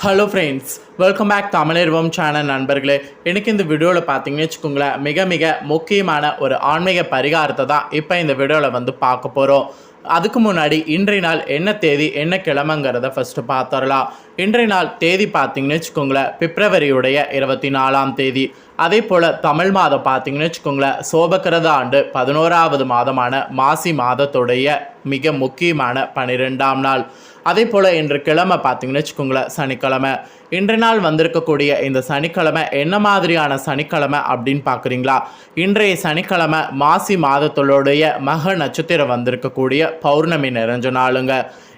Hello friends welcome back Tamizharvam channel நண்பர்களே. எனக்கு இந்த வீடியோவில் பார்த்தீங்கன்னு வச்சுக்கோங்களேன் மிக மிக முக்கியமான ஒரு ஆன்மீக பரிகாரத்தை தான் இப்போ இந்த வீடியோவில் வந்து பார்க்க போகிறோம் அதுக்கு முன்னாடி இன்றைய நாள் என்ன தேதி என்ன கிழமைங்கிறத ஃபஸ்ட்டு பார்த்துடலாம். இன்றைய நாள் தேதி பார்த்தீங்கன்னு வச்சுக்கோங்களேன் பிப்ரவரியுடைய இருபத்தி நாலாம் தேதி. அதே போல் தமிழ் மாதம் பார்த்தீங்கன்னு வச்சுக்கோங்களேன் சோபக்கிரத ஆண்டு பதினோராவது மாதமான மாசி மாதத்துடைய மிக முக்கியமான பனிரெண்டாம் நாள். அதே போல் இன்று கிழமை பார்த்தீங்கன்னு வச்சுக்கோங்களேன் சனிக்கிழமை. இன்றைய நாள் வந்திருக்கக்கூடிய இந்த சனிக்கிழமை என்ன மாதிரியான சனிக்கிழமை அப்படின்னு பார்க்குறீங்களா? இன்றைய சனிக்கிழமை மாசி மாதத்தோடைய மக நட்சத்திரம் வந்திருக்கக்கூடிய பௌர்ணமி நிறைஞ்ச நாளுங்க.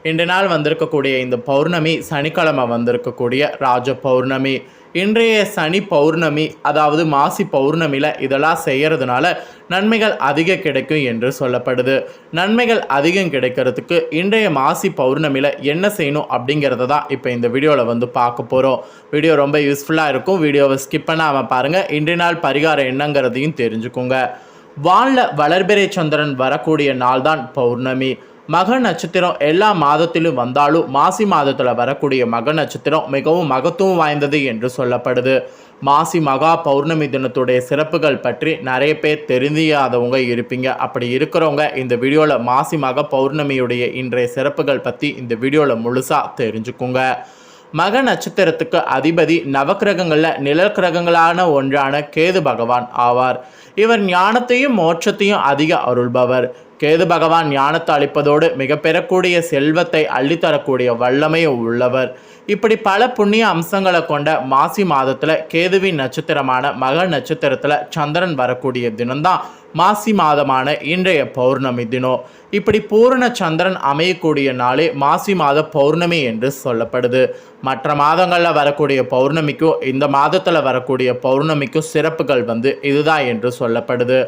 இன்றைய நாள் வந்திருக்கக்கூடிய இந்த பௌர்ணமி சனிக்கிழமை வந்திருக்கக்கூடிய ராஜ பௌர்ணமி. இன்றைய சனி பௌர்ணமி அதாவது மாசி பௌர்ணமியில் இதெல்லாம் செய்கிறதுனால நன்மைகள் அதிக கிடைக்கும் என்று சொல்லப்படுது. நன்மைகள் அதிகம் கிடைக்கிறதுக்கு இன்றைய மாசி பௌர்ணமியில் என்ன செய்யணும் அப்படிங்கிறத தான் இப்போ இந்த வீடியோவில் வந்து பார்க்க போகிறோம் வீடியோ ரொம்ப யூஸ்ஃபுல்லாக இருக்கும். வீடியோவை ஸ்கிப் பண்ணாமல் பாருங்கள் இன்றைய நாள் பரிகாரம் என்னங்கிறதையும் தெரிஞ்சுக்கோங்க. வானில் வளர்பிறை சந்திரன் வரக்கூடிய நாள் தான் பௌர்ணமி. மக நட்சத்திரம் எல்லா மாதத்திலும் வந்தாலும் மாசி மாதத்தில் வரக்கூடிய மக நட்சத்திரம் மிகவும் மகத்துவம் வாய்ந்தது என்று சொல்லப்படுது. மாசி மகா பௌர்ணமி தினத்துடைய சிறப்புகள் பற்றி நிறைய பேர் தெரிஞ்சியாதவங்க இருப்பீங்க. அப்படி இருக்கிறவங்க இந்த வீடியோவில் மாசி மக பௌர்ணமியுடைய இன்றைய சிறப்புகள் பற்றி இந்த வீடியோவில் முழுசாக தெரிஞ்சுக்குங்க. மக நட்சத்திரத்துக்கு அதிபதி நவக்கிரகங்களில் நிழல் கிரகங்களான ஒன்றான கேது பகவான் ஆவார். இவர் ஞானத்தையும் மோட்சத்தையும் அதிக அருள்பவர். கேது பகவான் ஞானத்தை அளிப்பதோடு மிக பெறக்கூடிய செல்வத்தை அள்ளித்தரக்கூடிய வல்லமையும் உள்ளவர். இப்படி பல புண்ணிய அம்சங்களை கொண்ட மாசி மாதத்தில் கேதுவின் நட்சத்திரமான மக நட்சத்திரத்தில் சந்திரன் வரக்கூடிய தினம்தான் மாசி மாதமான இன்றைய பௌர்ணமி தினம். இப்படி பூரண சந்திரன் அமையக்கூடிய நாளே மாசி மாத பௌர்ணமி என்று சொல்லப்படுது. மற்ற மாதங்களில் வரக்கூடிய பௌர்ணமிக்கும் இந்த மாதத்தில் வரக்கூடிய பௌர்ணமிக்கும் சிறப்புகள் வந்து இதுதான் என்று சொல்லப்படுது.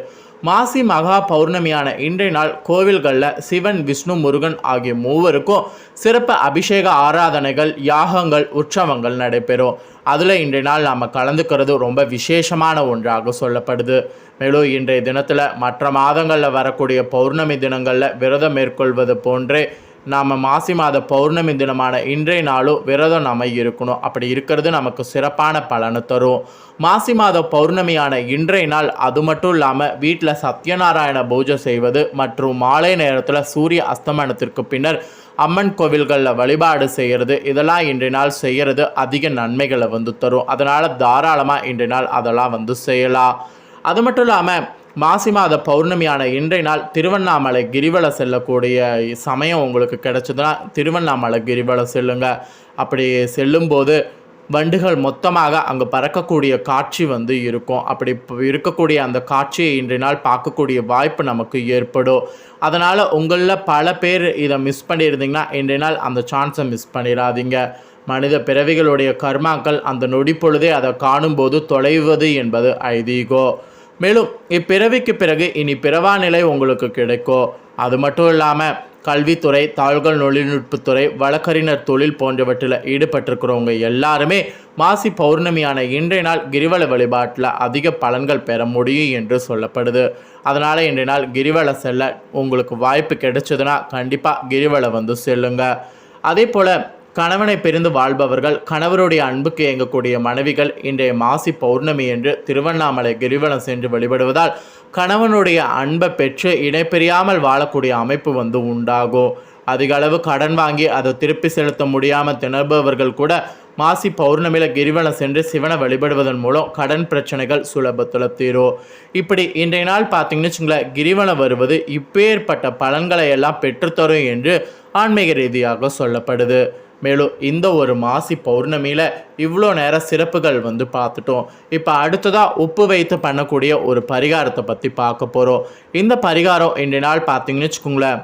மாசி மகா பௌர்ணமியான இன்றைய நாள் கோவில்களில் சிவன் விஷ்ணு முருகன் ஆகிய மூவருக்கும் சிறப்பு அபிஷேக ஆராதனைகள் யாகங்கள் உற்சவங்கள் நடைபெறும். அதில் இன்றைய நாள் நாம் கலந்துக்கிறது ரொம்ப விசேஷமான ஒன்றாக சொல்லப்படுது. மேலும் இன்றைய தினத்தில் மற்ற மாதங்களில் வரக்கூடிய பௌர்ணமி தினங்களில் விரதம் மேற்கொள்வது போன்றே நாம் மாசி மாத பௌர்ணமி தினமான இன்றைய நாளும் விரதம் நம்ம இருக்கணும். அப்படி இருக்கிறது நமக்கு சிறப்பான பலனை தரும். மாசி மாத பௌர்ணமியான இன்றைய நாள் அது மட்டும் இல்லாமல் வீட்டில் சத்யநாராயண பூஜை செய்வது மற்றும் மாலை நேரத்தில் சூரிய அஸ்தமனத்திற்கு பின்னர் அம்மன் கோவில்களில் வழிபாடு செய்கிறது இதெல்லாம் இன்றைய நாள் செய்கிறது அதிக நன்மைகளை வந்து தரும். அதனால் தாராளமாக இன்றைய நாள் அதெல்லாம் வந்து செய்யலாம். அது மட்டும் இல்லாமல் மாசி மாத பௌர்ணமியான இன்றைய நாள் திருவண்ணாமலை கிரிவலம் செல்லக்கூடிய சமயம் உங்களுக்கு கிடைச்சதுன்னா திருவண்ணாமலை கிரிவலம் செல்லுங்க. அப்படி செல்லும்போது வண்டுகள் மொத்தமாக அங்கே பறக்கக்கூடிய காட்சி வந்து இருக்கும். அப்படி இருக்கக்கூடிய அந்த காட்சியை இன்றைய நாள் பார்க்கக்கூடிய வாய்ப்பு நமக்கு ஏற்படும். அதனால் உங்களில் பல பேர் இதை மிஸ் பண்ணியிருந்தீங்கன்னா இன்றைய நாள் அந்த சான்ஸை மிஸ் பண்ணிடாதீங்க. மனித பிறவிகளுடைய கர்மாக்கள் அந்த நொடி பொழுதே அதை காணும்போது தொலைவது என்பது ஐதீகோ. மேலும் இப்பிறவிக்கு பிறகு இனி பிறவா நிலை உங்களுக்கு கிடைக்கும் அது மட்டும் இல்லாமல் கல்வித்துறை தாள்கள் தொழில்நுட்பத்துறை வழக்கறிஞர் தொழில் போன்றவற்றில் ஈடுபட்டிருக்கிறவங்க எல்லாருமே மாசி பௌர்ணமியான இன்றைய நாள் கிரிவல வழிபாட்டில் அதிக பலன்கள் பெற முடியும் என்று சொல்லப்படுது. அதனால் இன்றைய நாள் கிரிவல செல்ல உங்களுக்கு வாய்ப்பு கிடைச்சதுன்னா கண்டிப்பாக கிரிவலம் வந்து செல்லுங்க. அதே போல் கணவனை பிரிந்து வாழ்பவர்கள் கணவருடைய அன்புக்கு இயங்கக்கூடிய மனைவிகள் இன்றைய மாசி பௌர்ணமி என்று திருவண்ணாமலை கிரிவலம் சென்று வழிபடுவதால் கணவனுடைய அன்பை பெற்று இணைப்பிரியாமல் வாழக்கூடிய அமைப்பு வந்து உண்டாகும் அதிக அளவு கடன் வாங்கி அதை திருப்பி செலுத்த முடியாமல் திணறுபவர்கள் கூட மாசி பௌர்ணமியில் கிரிவலம் சென்று சிவனை வழிபடுவதன் மூலம் கடன் பிரச்சனைகள் சுலபத்தில் தீரும் இப்படி இன்றைய நாள் பார்த்தீங்கன்னு வச்சுங்களேன் கிரிவலம் வருவது இப்பேற்பட்ட பலன்களை எல்லாம் பெற்றுத்தரும் என்று ஆன்மீக ரீதியாக சொல்லப்படுது. மேலும் இந்த ஒரு மாசி பௌர்ணமியில் இவ்வளோ நேரம் சிறப்புகள் வந்து பார்த்துட்டோம். இப்போ அடுத்ததாக உப்பு வைத்து பண்ணக்கூடிய ஒரு பரிகாரத்தை பற்றி பார்க்க போகிறோம் இந்த பரிகாரம் இன்றைய நாள் பார்த்தீங்கன்னு வச்சுக்கோங்களேன்.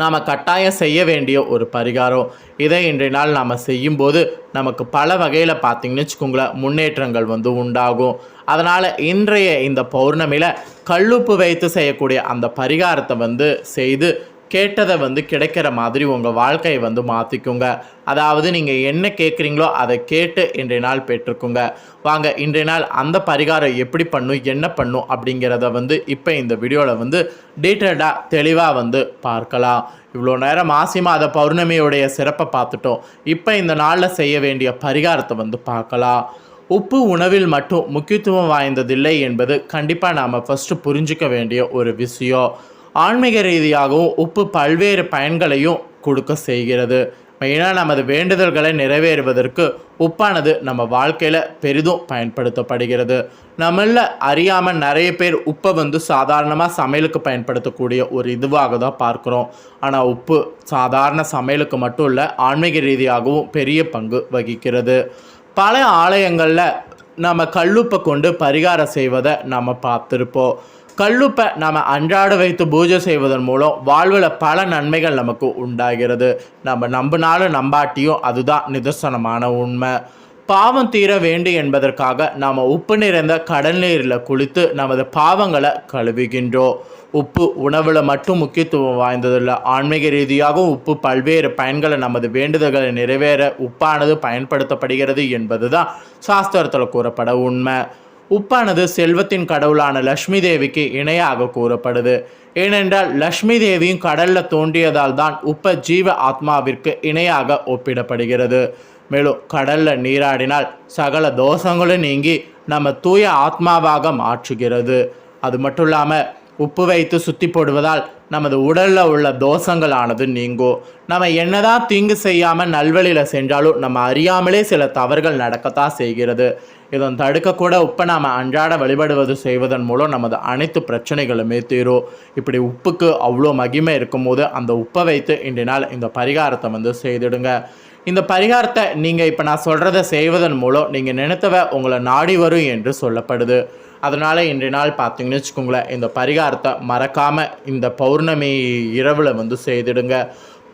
நாம் கட்டாயம் செய்ய வேண்டிய ஒரு பரிகாரம். இதை இன்றைய நாள் நாம் செய்யும்போது நமக்கு பல வகையில் பார்த்தீங்கன்னு வச்சுக்கோங்களேன் முன்னேற்றங்கள் வந்து உண்டாகும். அதனால் இன்றைய இந்த பௌர்ணமியில் கல்லுப்பு வைத்து செய்யக்கூடிய அந்த பரிகாரத்தை வந்து செய்து கேட்டதை வந்து கிடைக்கிற மாதிரி உங்கள் வாழ்க்கையை வந்து மாற்றிக்குங்க அதாவது நீங்கள் என்ன கேட்குறீங்களோ அதை கேட்டு இன்றைய நாள் பெற்றுக்குங்க. வாங்க இன்றைய நாள் அந்த பரிகாரம் எப்படி பண்ணும் என்ன பண்ணும் அப்படிங்கிறத வந்து இப்போ இந்த வீடியோவில் வந்து டீட்டெயில்டாக தெளிவாக வந்து பார்க்கலாம். இவ்வளோ நேரம் மாசி மாத பௌர்ணமியுடைய சிறப்பை பார்த்துட்டோம். இப்போ இந்த நாளில் செய்ய வேண்டிய பரிகாரத்தை வந்து பார்க்கலாம். உப்பு உணவில் மட்டும் முக்கியத்துவம் வாய்ந்ததில்லை என்பது கண்டிப்பாக நாம் ஃபஸ்ட்டு புரிஞ்சிக்க வேண்டிய ஒரு விஷயம். ஆன்மீக ரீதியாகவும் உப்பு பல்வேறு பயன்களையும் கொடுக்க செய்கிறது. மெயினாக நமது வேண்டுதல்களை நிறைவேறுவதற்கு உப்பானது நம்ம வாழ்க்கையில் பெரிதும் பயன்படுத்தப்படுகிறது. நம்மள அறியாமல் நிறைய பேர் உப்பை வந்து சாதாரணமாக சமையலுக்கு பயன்படுத்தக்கூடிய ஒரு இதுவாக தான் பார்க்குறோம். ஆனால் உப்பு சாதாரண சமையலுக்கு மட்டும் இல்லை ஆன்மீக ரீதியாகவும் பெரிய பங்கு வகிக்கிறது. பல ஆலயங்களில் நம்ம கல்லுப்பை கொண்டு பரிகாரம் செய்வதை நம்ம பார்த்துருப்போம். கல்லுப்பை நாம் அன்றாட வைத்து பூஜை செய்வதன் மூலம் வாழ்வில் பல நன்மைகள் நமக்கு உண்டாகிறது. நம்ம நம்பினாலும் நம்பாட்டியும் அதுதான் நிதர்சனமான உண்மை. பாவம் தீர வேண்டும் என்பதற்காக நாம் உப்பு நிறைந்த கடல் நீரில் குளித்து நமது பாவங்களை கழுவுகின்றோம். உப்பு உணவில் மட்டும் முக்கியத்துவம் வாய்ந்ததில்லை. ஆன்மீக ரீதியாகவும் உப்பு பல்வேறு பயன்களை நமது வேண்டுதல்களை நிறைவேற உப்பானது பயன்படுத்தப்படுகிறது என்பது தான் சாஸ்திரத்தில் கூறப்பட உண்மை. உப்பானது செல்வத்தின் கடவுளான லக்ஷ்மி தேவிக்கு இணையாக கூறப்படுது. ஏனென்றால் லக்ஷ்மி தேவியும் கடலில் தோன்றியதால் தான் உப்ப ஜீவ ஆத்மாவிற்கு இணையாக ஒப்பிடப்படுகிறது. மேலும் கடலில் நீராடினால் சகல தோஷங்களும் நீங்கி நம்ம தூய ஆத்மாவாக மாற்றுகிறது. அது மட்டும் இல்லாமல் உப்பு வைத்து சுத்தி போடுவதால் நமது உடலில் உள்ள தோஷங்களானது நீங்கும் நம்ம என்னதான் தீங்கு செய்யாமல் நல்வழியில் சென்றாலும் நம்ம அறியாமலே சில தவறுகள் நடக்கத்தான் செய்கிறது. இதன் தடுக்கக்கூட உப்பை நாம் அன்றாட வழிபடுவது செய்வதன் மூலம் நமது அனைத்து பிரச்சனைகளுமே தீரும். இப்படி உப்புக்கு அவ்வளோ மகிமை இருக்கும்போது அந்த உப்பை வைத்து இன்றைய நாள் இந்த பரிகாரத்தை வந்து செய்திடுங்க. இந்த பரிகாரத்தை நீங்கள் இப்போ நான் சொல்கிறத செய்வதன் மூலம் நீங்கள் நினைத்தவ உங்களை நாடி வரும் என்று சொல்லப்படுது. அதனால் இன்றைய நாள் பார்த்தீங்கன்னு வச்சுக்கோங்களேன் இந்த பரிகாரத்தை மறக்காமல் இந்த பௌர்ணமி இரவில் வந்து செய்திடுங்க.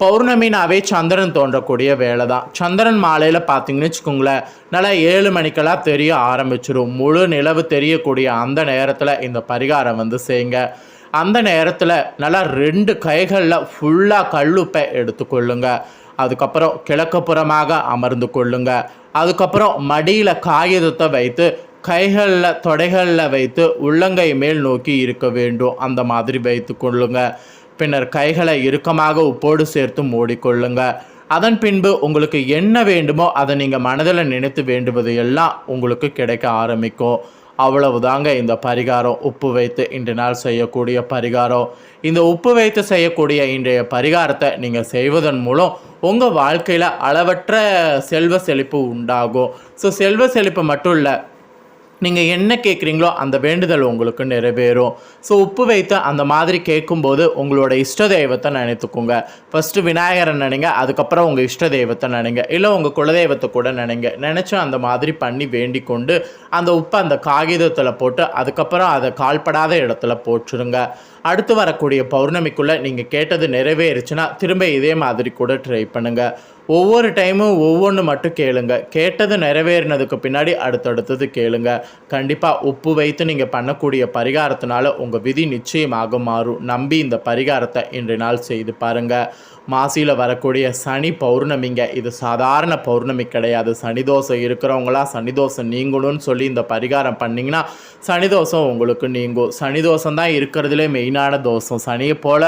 பௌர்ணமினாவே சந்திரன் தோன்றக்கூடிய வேலை தான் சந்திரன் மாலையில் பார்த்தீங்கன்னு வச்சுக்கோங்களேன் நல்லா ஏழு மணிக்கெல்லாம் தெரிய ஆரம்பிச்சிடும் முழு நிலவு தெரியக்கூடிய அந்த நேரத்தில் இந்த பரிகாரம் வந்து செய்யுங்க. அந்த நேரத்தில் நல்லா ரெண்டு கைகளில் ஃபுல்லாக கல்லுப்பை எடுத்துக்கொள்ளுங்க அதுக்கப்புறம் கிழக்கு புறமாக அமர்ந்து கொள்ளுங்க. அதுக்கப்புறம் மடியில் காகிதத்தை வைத்து கைகளில் தொடைகளில் வைத்து உள்ளங்கை மேல் நோக்கி இருக்க வேண்டும். அந்த மாதிரி வைத்து கொள்ளுங்க. பின்னர் கைகளை இறுக்கமாக உப்போடு சேர்த்து மூடிக்கொள்ளுங்க. அதன் பின்பு உங்களுக்கு என்ன வேண்டுமோ அதை நீங்கள் மனதில் நினைத்து வேண்டுவது எல்லாம் உங்களுக்கு கிடைக்க ஆரம்பிக்கும். அவ்வளவுதாங்க இந்த பரிகாரம். உப்பு வைத்து இன்று நாள் செய்யக்கூடிய பரிகாரம். இந்த உப்பு வைத்து செய்யக்கூடிய இன்றைய பரிகாரத்தை நீங்கள் செய்வதன் மூலம் உங்கள் வாழ்க்கையில் அளவற்ற செல்வ செழிப்பு உண்டாகும். ஸோ செல்வ செழிப்பு மட்டும் இல்லை நீங்கள் என்ன கேட்குறீங்களோ அந்த வேண்டுதல் உங்களுக்கு நிறைவேறும். ஸோ உப்பு வைத்து அந்த மாதிரி கேட்கும்போது உங்களோட இஷ்ட தெய்வத்தை நினைத்துக்கோங்க. ஃபஸ்ட்டு விநாயகரை நினைங்க அதுக்கப்புறம் உங்கள் இஷ்ட தெய்வத்தை நினைங்க. இல்லை உங்கள் குலதெய்வத்தை கூட நினைங்க. நினச்சி அந்த மாதிரி பண்ணி வேண்டிக் கொண்டு அந்த உப்பை அந்த காகிதத்தில் போட்டு அதுக்கப்புறம் அதை கால்படாத இடத்துல போட்டுருங்க. அடுத்து வரக்கூடிய பௌர்ணமிக்குள்ளே நீங்கள் கேட்டது நிறைவேறுச்சுன்னா திரும்ப இதே மாதிரி கூட ட்ரை பண்ணுங்கள் ஒவ்வொரு டைமும் ஒவ்வொன்று மட்டும் கேளுங்க. கேட்டது நிறைவேறினதுக்கு பின்னாடி அடுத்தடுத்தது கேளுங்க. கண்டிப்பாக உப்பு வைத்து நீங்கள் பண்ணக்கூடிய பரிகாரத்தினால உங்கள் விதி நிச்சயமாக மாறும். நம்பி இந்த பரிகாரத்தை இன்றைய நாள் செய்து பாருங்கள் மாசியில் வரக்கூடிய சனி பௌர்ணமிங்க. இது சாதாரண பௌர்ணமி கிடையாது. சனி இருக்கிறவங்களா சனிதோஷம் சனி நீங்கணும்னு சொல்லி இந்த பரிகாரம் பண்ணிங்கன்னா சனி தோஷம் உங்களுக்கு நீங்கும். சனி தோஷம் தான் இருக்கிறதுலே மெயினான தோஷம். சனியை போல்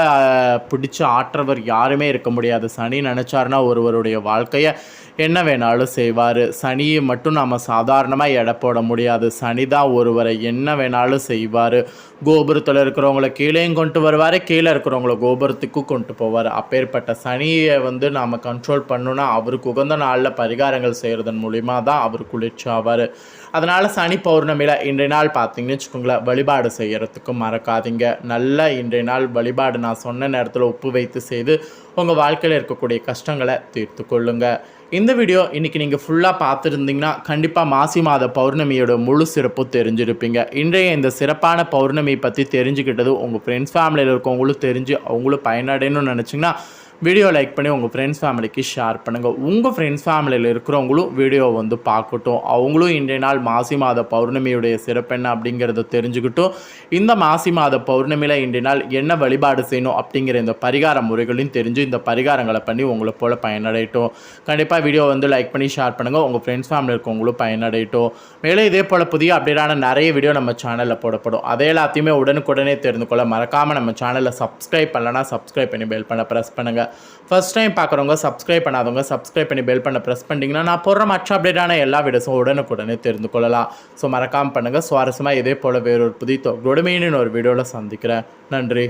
பிடிச்சி ஆற்றவர் யாருமே இருக்க முடியாது. சனி நினச்சாருன்னா ஒருவருடைய வாழ்க்கையை என்ன வேணாலும் செய்வார். சனியை மட்டும் நாம் சாதாரணமாக எடை போட முடியாது. சனி தான் ஒருவரை என்ன வேணாலும் செய்வார். கோபுரத்தில் இருக்கிறவங்கள கீழேயும் கொண்டு வருவார் கீழே இருக்கிறவங்கள கோபுரத்துக்கும் கொண்டு போவார். அப்பேற்பட்ட சனியை வந்து நாம் கண்ட்ரோல் பண்ணணுன்னா அவருக்கு உகந்த நாளில் பரிகாரங்கள் செய்கிறதன் மூலிமா தான் அவர் குளிர்ச்சி ஆவார். அதனால் சனி பௌர்ணமியில் இன்றைய நாள் பார்த்தீங்கன்னு வச்சுக்கோங்களேன் வழிபாடு செய்கிறதுக்கும் மறக்காதீங்க. நல்ல இன்றைய நாள் வழிபாடு நான் சொன்ன நேரத்தில் உப்பு வைத்து செய்து உங்கள் வாழ்க்கையில் இருக்கக்கூடிய கஷ்டங்களை தீர்த்து கொள்ளுங்கள் இந்த வீடியோ இன்றைக்கி நீங்கள் ஃபுல்லாக பார்த்துருந்தீங்கன்னா கண்டிப்பாக மாசி மாத பௌர்ணமியோட முழு சிறப்பு தெரிஞ்சிருப்பீங்க. இன்றைய இந்த சிறப்பான பௌர்ணமி பற்றி தெரிஞ்சுக்கிட்டது உங்கள் ஃப்ரெண்ட்ஸ் ஃபேமிலியில் இருக்கவங்களும் தெரிஞ்சு அவங்களும் பயனடையணும்னு நினச்சிங்கன்னா வீடியோ லைக் பண்ணி உங்கள் ஃப்ரெண்ட்ஸ் ஃபேமிலிக்கு ஷேர் பண்ணுங்கள் உங்கள் ஃப்ரெண்ட்ஸ் ஃபேமிலியில் இருக்கிறவங்களும் வீடியோ வந்து பார்க்கட்டும். அவங்களும் இன்றைய நாள் மாசி மாத பௌர்ணமியுடைய சிறப்பு என்ன அப்படிங்கிறத தெரிஞ்சுக்கிட்டும். இந்த மாசி மாத பௌர்ணமியில் இன்றைய நாள் என்ன வழிபாடு செய்யணும் அப்படிங்கிற இந்த பரிகார முறைகளையும் தெரிஞ்சு இந்த பரிகாரங்களை பண்ணி உங்களை போல் பயனடையட்டும். கண்டிப்பாக வீடியோ வந்து லைக் பண்ணி ஷேர் பண்ணுங்கள் உங்கள் ஃப்ரெண்ட்ஸ் ஃபேமிலி இருக்கவங்களும் பயனடையட்டும். மேலே இதே போல் புதிய அப்டேட்டான நிறைய வீடியோ நம்ம சேனலில் போடப்படும். அதே எல்லாத்தையுமே உடனுக்குடனே தெரிந்து கொள்ள மறக்காமல் நம்ம சேனலில் சப்ஸ்கிரைப் பண்ணலன்னா சப்ஸ்கிரைப் பண்ணி பெல் பண்ண ப்ரெஸ் பண்ணுங்கள் ஃபர்ஸ்ட் டைம் பார்க்குறவங்க சப்ஸ்கிரைப் பண்ணாதவங்க சப்ஸ்கிரைப் பண்ணி பெல் பண்ண ப்ரெஸ் பண்ணிங்கன்னா நான் போடுற மற்ற அப்டேட்டான எல்லா வீடியோஸும் உடனுக்குடனே தெரிந்து கொள்ளலாம். ஸோ மறக்காமல் பண்ணுங்கள் சுவாரஸ்யமாக இதே போல் வேறொரு புதிய தொகுதியோட ஒரு வீடியோவில் சந்திக்கிறேன். நன்றி.